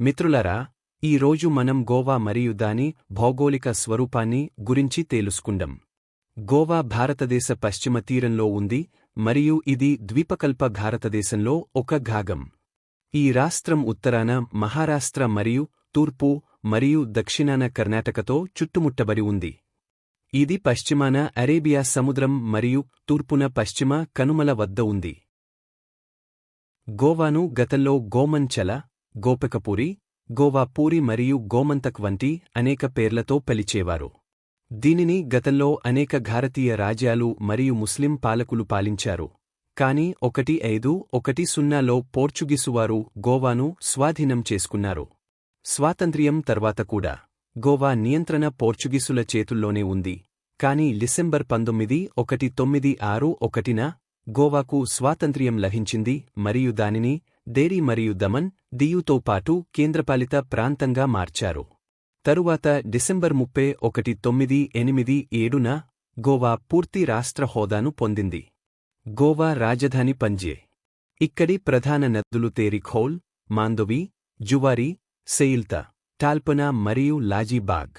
మిత్రులరా ఈ రోజు మనం గోవా మరియు దాని భౌగోళిక స్వరూపాన్ని గురించి తేలుసుకుందాం. గోవా భారతదేశ పశ్చిమ తీరంలో ఉంది మరియు ఇది ద్వీపకల్ప భారతదేశంలో ఒక భాగం. ఈ రాష్ట్రం ఉత్తరాన మహారాష్ట్ర మరియు తూర్పు మరియు దక్షిణాన కర్ణాటకతో చుట్టుముట్టబడి ఉంది. ఇది పశ్చిమాన అరేబియా సముద్రం మరియు తూర్పున పశ్చిమ కనుమల వద్ద ఉంది. గోవాను గతంలో గోమంచల గోపికపూరి గోవా పూరి మరియు గోమంతక్ వంటి అనేక పేర్లతో పిలిచేవారు. దీనిని గతంలో అనేక భారతీయ రాజ్యాలు మరియు ముస్లిం పాలకులు పాలించారు. కాని ఒకటి ఐదు ఒకటి సున్నాలో పోర్చుగీసువారు గోవాను స్వాధీనం చేసుకున్నారు. స్వాతంత్ర్యం తర్వాత కూడా గోవా నియంత్రణ పోర్చుగీసుల చేతుల్లోనే ఉంది. కాని డిసెంబర్ పంతొమ్మిది ఒకటి తొమ్మిది ఆరు ఒకటిన గోవాకు స్వాతంత్ర్యం లభించింది మరియు దానిని దేరి మరియు దమన్ దియుతో పాటు కేంద్రపాలిత ప్రాంతంగా మార్చారు. తరువాత డిసెంబర్ ముప్పై ఒకటి తొమ్మిది ఎనిమిది ఏడున గోవా పూర్తి రాష్ట్ర హోదాను పొందింది. గోవా రాజధాని పంజే. ఇక్కడి ప్రధాన నదులు తేరిఖోల్ మాందోవి జువారి సెయిల్తా టాల్పనా మరియు లాజీబాగ్.